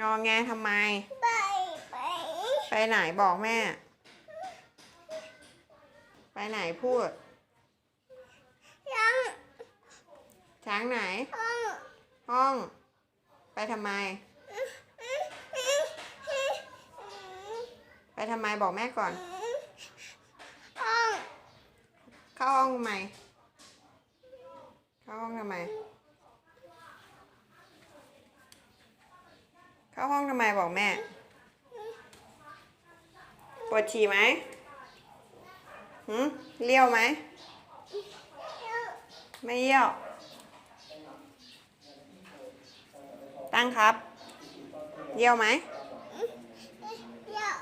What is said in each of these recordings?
งอแงทำไม ไปไปไปไหนบอกแม่ ไปไหนพูดยังช้างไหน ห้องห้อง ไปทำไม ไปทำไมบอกแม่ก่อน ห้องเข้าห้องทำไม เข้าห้องทำไม เข้าห้องทำไมบอกแม่ ปวดฉี่ไหมหืมเลี้ยวไหม ไม่เยี่ยว ตั้งครับ เยี่ยวไหมเดี๋ยว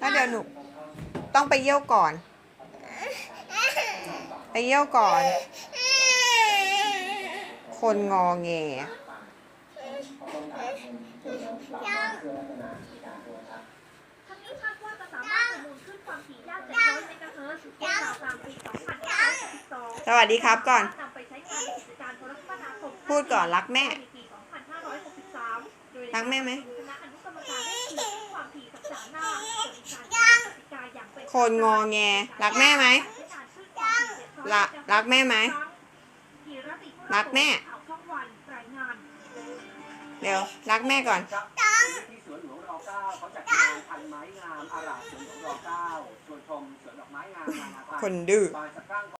ถ้าเดี๋ยวหนูต้องไปเยี่ยวก่อน ไปเยี่ยวก่อน คนงอแงยัง ทั้งนี้คาดว่าจะสามารถประมูลขึ้นความถี่ยาก700เมกะเฮิรตซ์ในราวกลางปี2562สวัสดีครับก่อน นำไปใช้งานในกิจการโทรคมนาคมพูดก่อนรักแม่ ในปี2563โดยรักแม่ไหม คณะอนุกรรมการได้ตีความถี่สัปดาห์หน้าส่วนอีกการกติกาอย่างเป็น คนงอแง รักแม่ไหมรักรักแม่ไหม รักแม่ เดี๋ยวรักแม่ก่อน ที่สวนหลวงร .9 เขาจัดงานพันไม้งามอาราสวนหลวงร .9 ชวนชมสวนดอกไม้งามนานาพันคนธุ์ดื้อ บานสะพรั่ง